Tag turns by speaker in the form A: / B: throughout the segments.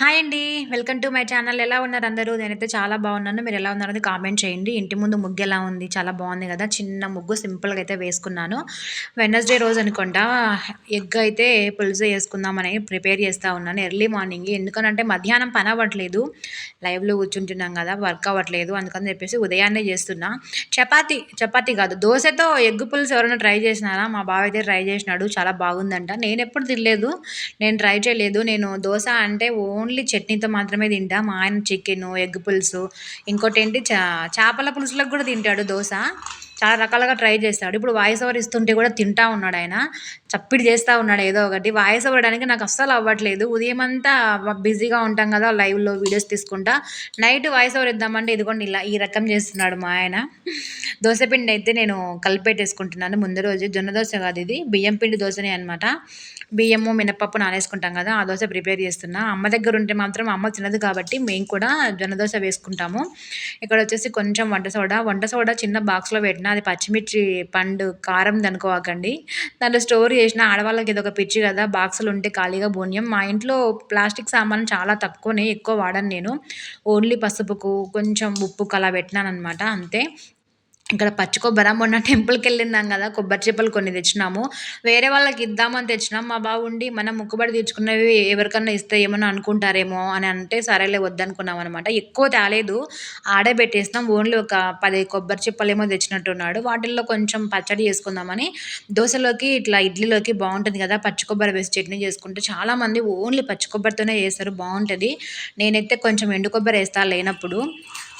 A: Hi అండి. Welcome to my channel ఎలా ఉన్నారు అందరూ? నేనైతే చాలా బాగున్నాను. మీరు ఎలా ఉన్నారని కామెంట్ చేయండి. ఇంటి ముందు ముగ్గు ఎలా ఉంది? చాలా బాగుంది కదా. చిన్న ముగ్గు సింపుల్గా అయితే వేసుకున్నాను. వెనస్డే రోజు అనుకుంటా ఎగ్ అయితే పులుసు వేసుకుందామని ప్రిపేర్ చేస్తూ ఉన్నాను. ఎర్లీ మార్నింగ్ ఎందుకనంటే మధ్యాహ్నం పని అవ్వట్లేదు. లైవ్లో కూర్చుంటున్నాం కదా. వర్క్ అవ్వట్లేదు. అందుకని చెప్పేసి ఉదయాన్నే చేస్తున్నా. చపాతి చపాతి కాదు. దోశతో ఎగ్ పులుసు ఎవరైనా ట్రై చేసినారా? మా బావ అయితే ట్రై చేసినాడు. చాలా బాగుందంట. నేను ఎప్పుడు తినలేదు. నేను ట్రై చేయలేదు. నేను దోశ అంటే ఓన్ ఓన్లీ చట్నీతో మాత్రమే తింటా. మా ఆయన చికెన్ ఎగ్ పులుసు ఇంకోటి ఏంటి చా చేపల పులుసులకు కూడా తింటాడు దోశ. చాలా రకాలుగా ట్రై చేస్తాడు. ఇప్పుడు వాయిస్ ఓవర్ ఇస్తుంటే కూడా తింటా ఉన్నాడు ఆయన. చప్పిడి చేస్తూ ఉన్నాడు ఏదో ఒకటి. వాయిస్ అవ్వడానికి నాకు అస్సలు అవ్వట్లేదు. ఉదయం అంతా బిజీగా ఉంటాం కదా లైవ్లో వీడియోస్ తీసుకుంటా. నైట్ వాయిస్ ఓవర్ ఇద్దామంటే ఇదిగోండి ఇలా ఈ రకం చేస్తున్నాడు మా ఆయన. దోశపిండి అయితే నేను కలిపెట్టేసుకుంటున్నాను. ముందు రోజు జొన్న దోశ కాదు ఇది. బియ్యం పిండి దోశనే అనమాట బియ్యము మినపప్పు నానేసుకుంటాం కదా ఆ దోశ ప్రిపేర్ చేస్తున్నా. అమ్మ దగ్గర ఉంటే మాత్రం అమ్మ తినదు కాబట్టి మేము కూడా జొన్న దోశ వేసుకుంటాము. ఇక్కడ వచ్చేసి కొంచెం వంట సోడా. వంట సోడా చిన్న బాక్స్లో పెట్టిన అది పచ్చిమిర్చి పండు కారం అనుకోవకండి. దాంట్లో స్టోర్ చేసిన ఆడవాళ్ళకి ఇది ఒక పిచ్చి కదా బాక్సులు ఉంటే ఖాళీగా బోన్యం. మా ఇంట్లో ప్లాస్టిక్ సామాన్ చాలా తక్కువనే ఎక్కువ వాడను నేను. ఓన్లీ పసుపుకు కొంచెం ఉప్పుకు అలా పెట్టినాను అనమాట అంతే. ఇక్కడ పచ్చి కొబ్బరి మొన్న టెంపుల్కి వెళ్ళిందాం కదా కొబ్బరి చిప్పలు కొన్ని తెచ్చినాము. వేరే వాళ్ళకి ఇద్దామని తెచ్చినాం. మా బాగుండి మనం ముక్కుబడి తీర్చుకున్నవి ఎవరికన్నా ఇస్తే ఏమన్నా అనుకుంటారేమో అని అంటే సరేలే వద్దనుకున్నాం అనమాట ఎక్కువ తేలేదు. ఆడే పెట్టేసినాం. ఓన్లీ ఒక పది కొబ్బరి చిప్పలు ఏమో తెచ్చినట్టున్నాడు. వాటిల్లో కొంచెం పచ్చడి చేసుకుందామని దోశలోకి ఇట్లా ఇడ్లీలోకి బాగుంటుంది కదా పచ్చి కొబ్బరి వేసి చట్నీ చేసుకుంటే చాలామంది ఓన్లీ పచ్చి కొబ్బరితోనే చేస్తారు. బాగుంటుంది. నేనైతే కొంచెం ఎండు కొబ్బరి వేస్తా లేనప్పుడు.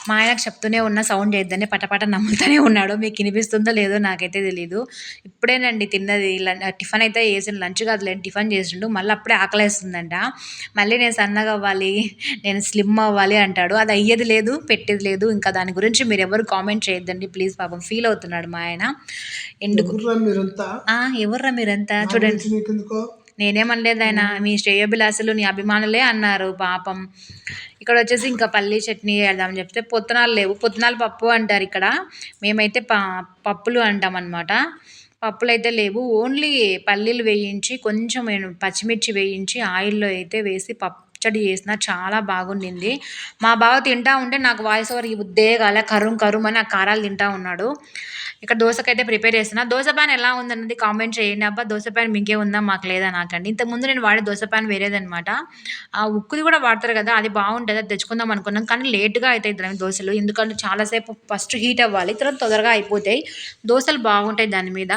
A: మా ఆయనకు చెప్తూనే ఉన్న సౌండ్ చేయొద్దని పటపట నమ్ముతూనే ఉన్నాడు. మీకు వినిపిస్తుందో లేదో నాకైతే తెలీదు. ఇప్పుడేనండి తిన్నది. టిఫిన్ అయితే వేసిన లంచ్ కాదులేండి టిఫిన్ చేసిండు. మళ్ళీ అప్పుడే ఆకలేస్తుందంట. మళ్ళీ నేను సన్నగా అవ్వాలి నేను స్లిమ్ అవ్వాలి అంటాడు. అది అయ్యేది లేదు పెట్టేది లేదు. ఇంకా దాని గురించి మీరు ఎవరు కామెంట్ చేయొద్దండి. ప్లీజ్ పాపం ఫీల్ అవుతున్నాడు మా ఆయన. ఎందుకు? ఎవర్రా మీరంతా? చూడండి. నేనేమనలేదు ఆయన మీ శ్రేయోభిలాసులు నీ అభిమానులే అన్నారు పాపం. ఇక్కడ వచ్చేసి ఇంకా పల్లీ చట్నీ వేద్దామని చెప్తే పొత్తనాలు లేవు పొత్తనాలు పప్పు అంటారు ఇక్కడ. మేమైతే ప పప్పులు అంటాం అనమాట పప్పులు అయితే లేవు ఓన్లీ పల్లీలు వేయించి కొంచెం పచ్చిమిర్చి వేయించి ఆయిల్లో అయితే వేసి పచ్చడి చేసిన చాలా బాగుండింది. మా బావ తింటా ఉంటే నాకు వాయిస్ ఓవర్ ఈ ఉద్దే కాలే కరుం కరుం అని ఆ కారాలు తింటా ఉన్నాడు. ఇక్కడ దోశకైతే ప్రిపేర్ చేస్తున్నా. దోశ ప్యాన్ ఎలా ఉందన్నది కామెంట్ చేయండి. అబ్బా దోశ ప్యాన్ మీకే ఉందా? మాకు లేదా? నాకండి ఇంతకుముందు నేను వాడే దోశ ప్యాన్ వేరేదనమాట ఆ ఉక్కుది కూడా వాడతారు కదా అది బాగుంటుంది అది తెచ్చుకుందాం అనుకున్నాం. కానీ లేట్గా అవుతాయి దోశలు. ఎందుకంటే చాలాసేపు ఫస్ట్ హీట్ అవ్వాలి. తర్వాత తొందరగా అయిపోతాయి. దోశలు బాగుంటాయి దాని మీద.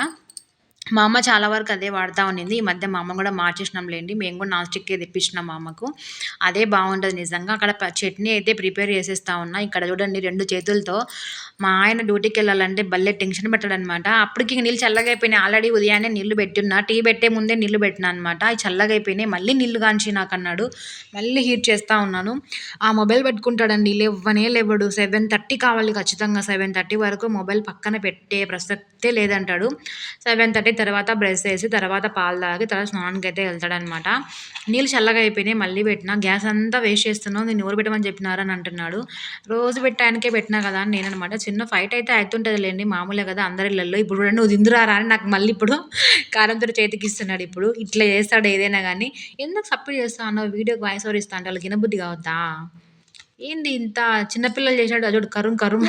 A: మా అమ్మ చాలా వరకు అదే వాడుతూ ఉన్నింది ఈ మధ్య మా అమ్మ కూడా మార్చేసినాంలేండి. మేము కూడా నాన్ స్టిక్కే తెప్పించినాం మా అమ్మకు. అదే బాగుంటుంది నిజంగా. అక్కడ చట్నీ అయితే ప్రిపేర్ చేసేస్తా ఉన్నా. ఇక్కడ చూడండి రెండు చేతులతో మా ఆయన డ్యూటీకి వెళ్ళాలంటే భలే టెన్షన్ పెట్టాడనమాట అప్పటికి నీళ్ళు చల్లగా అయిపోయినాయి ఆల్రెడీ ఉదయాన్నే నీళ్ళు పెట్టున్నా. టీ పెట్టే ముందే నీళ్ళు పెట్టినా అనమాట. అవి చల్లగా అయిపోయినాయి మళ్ళీ నీళ్ళు కాంచి నాకు అన్నాడు. మళ్ళీ హీట్ చేస్తూ ఉన్నాను. ఆ మొబైల్ పెట్టుకుంటాడండి. లేవనే లేవడు సెవెన్ థర్టీ కావాలి ఖచ్చితంగా. సెవెన్ థర్టీ వరకు మొబైల్ పక్కన పెట్టే ప్రసక్తే లేదంటాడు. సెవెన్ థర్టీ తర్వాత బ్రష్ చేసి తర్వాత పాలు తాగి తర్వాత స్నానానికి అయితే వెళ్తాడనమాట నీళ్ళు చల్లగా అయిపోయినాయి మళ్ళీ పెట్టినా. గ్యాస్ అంతా వేస్ట్ చేస్తున్నావు నేను ఎవరు పెట్టమని చెప్పినారని అంటున్నాడు. రోజు పెట్టడానికే పెట్టినా కదా అని నేను అనమాట చిన్న ఫైట్ అయితే అవుతుంటుంది లేండి మామూలే కదా అందరి ఇళ్ళల్లో ఇప్పుడు నువ్వు దిందురారా అని నాకు మళ్ళీ ఇప్పుడు కారంతో చేతికి ఇస్తున్నాడు ఇప్పుడు. ఇట్లా చేస్తాడు ఏదైనా కానీ. ఎందుకు సపోర్ట్ చేస్తా అన్నావు? వీడియోకి వాయిస్ ఓవర్ ఇస్తా అంటే వాళ్ళకి వినబుద్ధి కావద్దా? ఏంది ఇంత చిన్నపిల్లలు చేసినట్టు అదొకటి కరుం కరుం?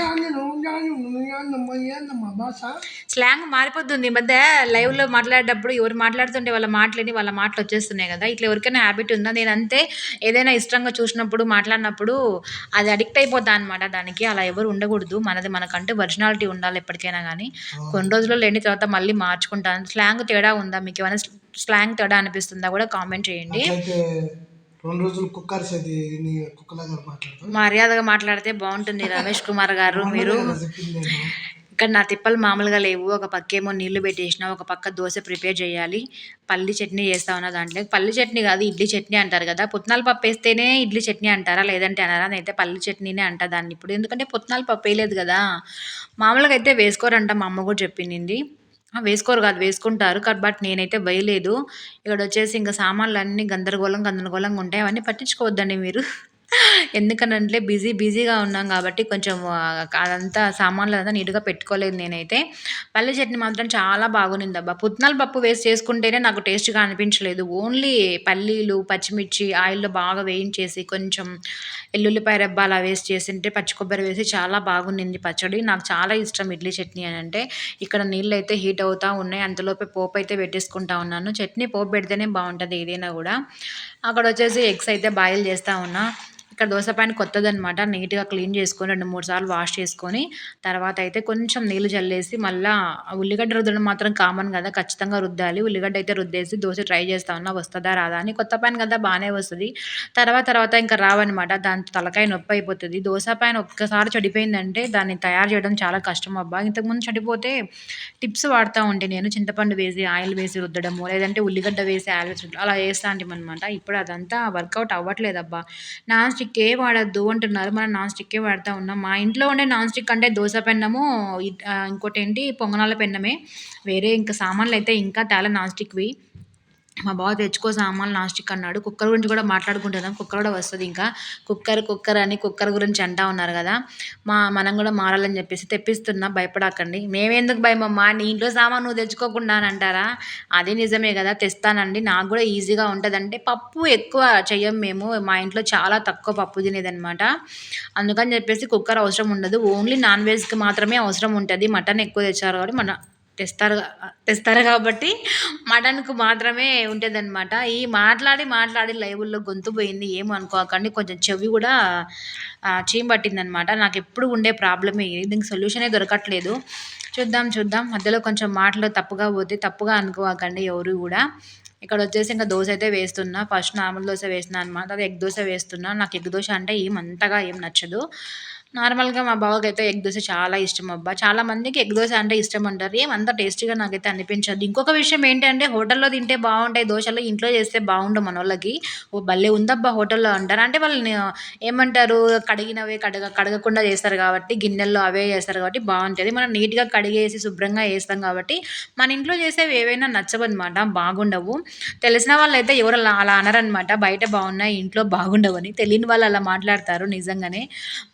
A: స్లాంగ్ మారిపోతుంది ఈ మధ్య లైవ్లో మాట్లాడేటప్పుడు ఎవరు మాట్లాడుతుంటే వాళ్ళ మాటలని వాళ్ళ మాటలు వచ్చేస్తున్నాయి కదా. ఇట్లా ఎవరికైనా హ్యాబిట్ ఉందా? నేను అంతే ఏదైనా ఇష్టంగా చూసినప్పుడు మాట్లాడినప్పుడు అది అడిక్ట్ అయిపోతా అనమాట దానికి. అలా ఎవరు ఉండకూడదు. మనది మనకంటే ఒరిజినాలిటీ ఉండాలి ఎప్పటికైనా కానీ కొన్ని రోజుల్లో లేని తర్వాత మళ్ళీ మార్చుకుంటాను. స్లాంగ్ తేడా ఉందా? మీకు ఏమైనా స్లాంగ్ తేడా అనిపిస్తుందా? కూడా కామెంట్ చేయండి.
B: రెండు రోజులు కుక్కర్
A: మర్యాదగా మాట్లాడితే బాగుంటుంది రమేష్ కుమార్ గారు మీరు. ఇక్కడ నా తిప్పలు మామూలుగా లేవు. ఒక పక్కేమో నీళ్ళు పెట్టేసిన ఒక పక్క దోశ ప్రిపేర్ చేయాలి. పల్లి చట్నీ చేస్తా ఉన్న దాంట్లో. పల్లి చట్నీ కాదు ఇడ్లీ చట్నీ అంటారు కదా. పుట్నాల పప్పు వేస్తేనే ఇడ్లీ చట్నీ అంటారా? లేదంటే అనారా? అయితే పల్లి చట్నీనే అంటా దాన్ని ఇప్పుడు. ఎందుకంటే పుట్నాల పప్పు వేయలేదు కదా. మామూలుగా అయితే వేసుకోరంట మా అమ్మ కూడా చెప్పింది. వేసుకోరు కాదు వేసుకుంటారు బట్ నేనైతే వేయలేదు ఇక్కడ వచ్చేసి ఇంకా సామాన్లు అన్నీ గందరగోళం గందరగోళంగా ఉంటాయి అవన్నీ పట్టించుకోవద్దండి మీరు ఎందుకనంటే బిజీ బిజీగా ఉన్నాం కాబట్టి కొంచెం అదంతా సామాన్లు అదంతా నీట్‌గా పెట్టుకోలేదు నేనైతే. పల్లె చట్నీ మాత్రం చాలా బాగునిందబ్బా! పుట్నాల పప్పు వేసి చేసుకుంటేనే నాకు టేస్ట్‌గా అనిపించలేదు. ఓన్లీ పల్లీలు, పచ్చిమిర్చి ఆయిల్‌లో బాగా వేయించేసి కొంచెం ఎల్లుల్లిపాయ రెబ్బ అలా వేసి చేసింటే పచ్చి కొబ్బరి వేసి చాలా బాగుండింది పచ్చడి. నాకు చాలా ఇష్టం ఇడ్లీ చట్నీ అని అంటే ఇక్కడ నీళ్ళు అయితే హీట్ అవుతూ ఉన్నాయి. అంతలోపే పోపు అయితే పెట్టేసుకుంటా ఉన్నాను. చట్నీ పోపు పెడితేనే బాగుంటుంది ఏదైనా కూడా అక్కడ వచ్చేసి ఎగ్స్ అయితే బాయిల్ చేస్తూ ఉన్నా. ఇక్కడ దోస పాన్ కొత్తదనమాట. నీట్‌గా క్లీన్ చేసుకొని 2, 3 సార్లు వాష్ చేసుకొని, తర్వాత అయితే కొంచెం నీళ్ళు చల్లేసి మళ్ళీ ఉల్లిగడ్డ రుద్దడం మాత్రం కామన్ కదా ఖచ్చితంగా రుద్దాలి. ఉల్లిగడ్డ అయితే రుద్దేసి దోశ ట్రై చేస్తా ఉన్నా వస్తుందా రాదా? అని. కొత్త పాన్ కదా! బాగానే వస్తుంది తర్వాత తర్వాత ఇంకా రావనమాట. దాంతో తలకాయ నొప్పయిపోతది. దోస పైన ఒక్కసారి చెడిపోయిందంటే దాన్ని తయారు చేయడం చాలా కష్టం అబ్బా! ఇంతకుముందు చెడిపోతే టిప్స్ వాడుతూ ఉంటే నేను చింతపండు వేసి, ఆయిల్ వేసి రుద్దడము, లేదంటే ఉల్లిగడ్డ వేసి ఆయిల్ వేసి అలా చేస్తాంటిమనమాట. ఇప్పుడు అదంతా వర్కౌట్ అవ్వట్లేదబ్బా! నాన్ స్టిక్కే వాడద్దు అంటున్నారు. మనం నాన్ స్టిక్కే వాడతా ఉన్నాం. మా ఇంట్లో ఉండే నాన్ స్టిక్ అంటే దోశ పెన్నము, ఇంకోటి ఏంటి ఇంకోటేంటి పొంగనాల పెన్నమే. వేరే ఇంకా సామాన్లు అయితే ఇంకా చాలా నాన్ స్టిక్‌వి. మా బావ తెచ్చుకో సామాన్లు నాస్టిక్ అన్నాడు. కుక్కర్ గురించి కూడా మాట్లాడుకుంటున్నాం. కుక్కర్ కూడా వస్తుంది ఇంకా. కుక్కర్, కుక్కర్ అని కుక్కర్ గురించి అంటా ఉన్నారు కదా మా మనం కూడా మారాలని చెప్పేసి తెప్పిస్తున్నా భయపడకండి. మేమెందుకు భయమమ్మా నీ ఇంట్లో సామాను నువ్వు తెచ్చుకోకుండా అని అంటారా? అది నిజమే కదా తెస్తానండి. నాకు కూడా ఈజీగా ఉంటదంటే పప్పు ఎక్కువ చెయ్యం మేము. మా ఇంట్లో చాలా తక్కువ పప్పు తినేదనమాట. అందుకని చెప్పేసి కుక్కర్ అవసరం ఉండదు. ఓన్లీ నాన్ వెజ్‌కి మాత్రమే అవసరం ఉంటుంది మటన్ ఎక్కువ తెచ్చారు కాబట్టి మన తెస్తారు తెస్తారు కాబట్టి మటన్‌కు మాత్రమే ఉంటుందన్నమాట ఈ మాట్లాడి మాట్లాడి లైవ్‌లో గొంతు పోయింది. ఏమి అనుకోకండి. కొంచెం చెవి కూడా ఆహ్, చీమ పట్టిందనమాట. నాకెప్పుడు ఉండే ప్రాబ్లమే ఇది. దీనికి సొల్యూషనే దొరకట్లేదు. చూద్దాం చూద్దాం. మధ్యలో కొంచెం మాటలు తప్పుగా పోతే తప్పుగా అనుకోకండి ఎవరు కూడా ఇక్కడ వచ్చేసి ఇంకా దోశ అయితే వేస్తున్నా. ఫస్ట్ నార్మల్ దోశ వేసిన అనమాట. అది ఎగ్ దోశ వేస్తున్నా. నాకు ఎగ్ దోశ అంటే ఏం అంతగా ఏం నచ్చదు. నార్మల్‌గా మా బావకైతే ఎగ్ దోశ చాలా ఇష్టం అబ్బా! చాలా మందికి ఎగ్ దోశ అంటే ఇష్టం అంటారు. ఏం అంత టేస్టీగా నాకైతే అనిపించదు. ఇంకొక విషయం ఏంటంటే హోటల్‌లో తింటే బాగుంటాయి దోశలు ఇంట్లో చేస్తే బాగుండవు మన వాళ్ళకి ఓ భలే ఉందబ్బా హోటల్‌లో అంటారు. అంటే వాళ్ళు ఏమంటారు కడిగినవే కడగ కడగకుండా చేస్తారు కాబట్టి గిన్నెల్లో అవే చేస్తారు కాబట్టి బాగుంటుంది మనం నీట్‌గా కడిగేసి శుభ్రంగా వేస్తాం కాబట్టి మన ఇంట్లో చేసేవి ఏవైనా నచ్చవనమాట. బాగుండవు. తెలిసిన వాళ్ళైతే ఎవరు అలా అనరు అనరనమాట. బయట బాగున్నాయి ఇంట్లో బాగుండవని. తెలియని వాళ్ళు అలా మాట్లాడతారు నిజంగానే.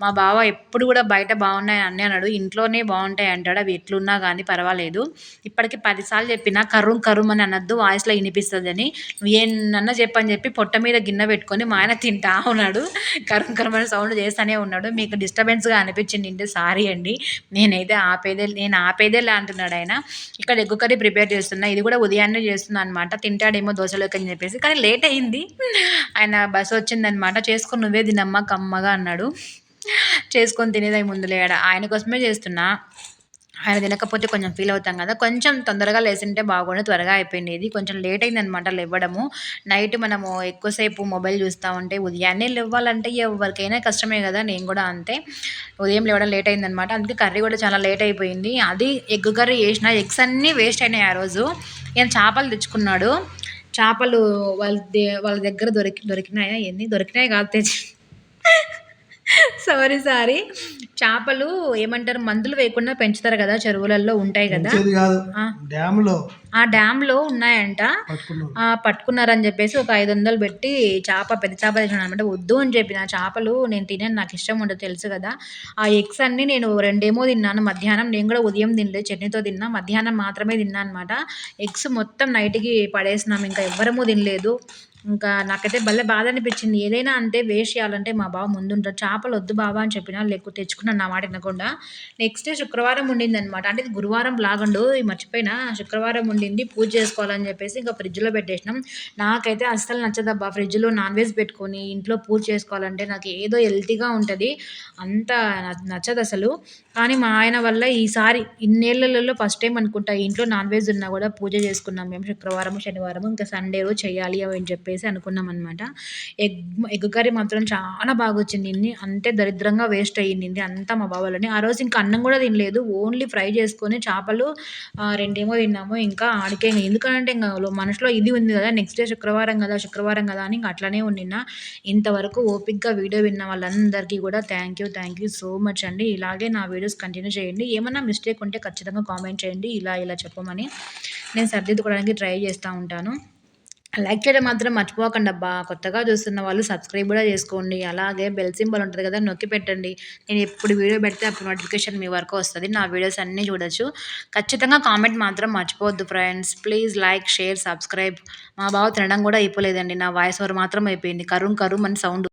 A: మా బావ ఎప్పుడు కూడా బయట బాగున్నాయి అన్నీ అన్నాడు ఇంట్లోనే బాగుంటాయి అంటాడు. అవి ఎట్లున్నా కానీ పర్వాలేదు. ఇప్పటికి పదిసార్లు చెప్పినా కర్రుం కర్రుం అని అనొద్దు వాయిస్‌లో వినిపిస్తుందని నువ్వు ఎన్నన్నా చెప్పు చెప్పి పొట్ట మీద గిన్నె పెట్టుకొని మా ఆయన తింటా ఉన్నాడు. కర్రుం కర్రుం అని సౌండ్ చేస్తూనే ఉన్నాడు. మీకు డిస్టర్బెన్స్‌గా అనిపించిండింటే సారీ అండి. నేనైతే ఆపేదే నేను ఆపేదేలా అంటున్నాడు ఆయన ఇక్కడ ఎగ్గు కర్రీ ప్రిపేర్ చేస్తున్నా. ఇది కూడా ఉదయాన్నే చేస్తున్నా అనమాట. తింటాడేమో దోశలోకి అని చెప్పేసి. కానీ లేట్ అయింది. ఆయన బస్సు వచ్చిందనమాట. చేసుకుని నువ్వే తినమ్మా కమ్మగా అన్నాడు. చేసుకొని తినేది ముందులే ఆయన కోసమే చేస్తున్నా. ఆయన తినకపోతే కొంచెం ఫీల్ అవుతాం కదా కొంచెం తొందరగా లేసుంటే బాగుండు. త్వరగా అయిపోయింది ఇది కొంచెం లేట్ అయిందనమాట లెవ్వడము. నైట్ మనము ఎక్కువసేపు మొబైల్ చూస్తా ఉంటే ఉదయాన్నే లెవ్వాలంటే ఎవరికైనా కష్టమే కదా నేను కూడా అంతే. ఉదయం లేవడం లేట్ అయిందనమాట. అందుకే కర్రీ కూడా చాలా లేట్ అయిపోయింది. అది ఎగ్ కర్రీ వేసిన ఎగ్స్ అన్నీ వేస్ట్ అయినాయి ఆ రోజు. ఈయన చేపలు తెచ్చుకున్నాడు. చేపలు వాళ్ళ దే వాళ్ళ దగ్గర దొరికి దొరికినాయా ఏంది? దొరికినాయి కాదు తెచ్చి సారీ సారీ. చేపలు ఏమంటారు మందులు వేయకుండా పెంచుతారు గదా! చెరువులలో ఉంటాయి
B: కాదు
A: ఆ!
B: డ్యామ్‌లో
A: ఆ డ్యామ్‌లో ఉన్నాయంట. పట్టుకున్నారని చెప్పేసి ఒక 500 పెట్టి చేప పెద్ద చేప తెచ్చినాడనమాట. వద్దు అని చెప్పిన. చేపలు నేను తినను. నాకు ఇష్టం ఉండదు తెలుసు గదా! ఆ ఎగ్స్ అన్నీ నేను రెండేమో తిన్నాను మధ్యాహ్నం. నేను గూడా ఉదయం తినలేదు. చట్నీతో తిన్నా. మధ్యాహ్నం మాత్రమే తిన్నా అనమాట. ఎగ్స్ మొత్తం నైట్‌కి పడేసినాం. ఇంకా ఎవ్వరము తినలేదు. ఇంకా నాకైతే భలే బాధ అనిపించింది. ఏదైనా అంతే వేస్ట్ చేయాలంటే మా బావ ముందుంటారు చేపలు వద్దు బాబా అని చెప్పినా లేకపోతే తెచ్చుకున్నాను నా మాట వినకుండా. నెక్స్ట్ డే శుక్రవారం ఉండిందనమాట. అంటే ఇది గురువారం లాగండు మర్చిపోయినా. శుక్రవారం ఉండింది. పూజ చేసుకోవాలని చెప్పేసి ఇంకా ఫ్రిడ్జ్‌లో పెట్టేసినాం. నాకైతే అస్సలు నచ్చదబ్బా! ఫ్రిడ్జ్‌లో నాన్ వెజ్ పెట్టుకొని ఇంట్లో పూజ చేసుకోవాలంటే నాకు ఏదో హెల్తీగా ఉంటుంది అంత నచ్చదు అసలు కానీ మా ఆయన వల్ల ఈసారి ఇన్నేళ్ళలో ఫస్ట్ టైం అనుకుంటా ఇంట్లో నాన్ వెజ్ ఉన్నా కూడా పూజ చేసుకున్నాం మేము శుక్రవారం, శనివారం ఇంకా సండే రోజు చేయాలి అని చెప్పేసి అనుకున్నాం అనమాట ఎగ్ ఎగ్ కర్రీ మాత్రం చాలా బాగా వచ్చింది అంతే దరిద్రంగా వేస్ట్ అయ్యింది. అంతా మా బాబాలని ఆ రోజు ఇంకా అన్నం కూడా తినలేదు. ఓన్లీ ఫ్రై చేసుకొని చేపలు రెండేమో తిన్నాము. ఇంకా ఆడికే ఎందుకంటే ఇంకా మనసులో ఇది ఉంది కదా నెక్స్ట్ డే శుక్రవారం కదా శుక్రవారం కదా అని ఇంకా అట్లనే ఉండిన ఇంతవరకు ఓపిక్గా వీడియో విన్న వాళ్ళందరికీ కూడా thank you. Thank you so much అండి. ఇలాగే నా వీడియోస్ కంటిన్యూ చేయండి. ఏమన్నా మిస్టేక్ ఉంటే ఖచ్చితంగా కామెంట్ చేయండి. ఇలా ఇలా చెప్పమని. నేను సర్దిద్దుకోవడానికి ట్రై చేస్తూ ఉంటాను. లైక్ చేయడం మాత్రం మర్చిపోకండి అబ్బా. కొత్తగా చూస్తున్న వాళ్ళు సబ్స్క్రైబ్ కూడా చేసుకోండి. అలాగే బెల్ సింబల్ ఉంటుంది కదా నొక్కి పెట్టండి. నేను ఎప్పుడు వీడియో పెడితే అప్పుడు నోటిఫికేషన్ మీ వరకు వస్తుంది. నా వీడియోస్ అన్నీ చూడొచ్చు. ఖచ్చితంగా కామెంట్ మాత్రం మర్చిపోవద్దు friends. Please like share subscribe. మా బావ తినడం కూడా అయిపోలేదండి. నా వాయిస్ ఓవర్ మాత్రం అయిపోయింది. కరుం కరుం అని సౌండ్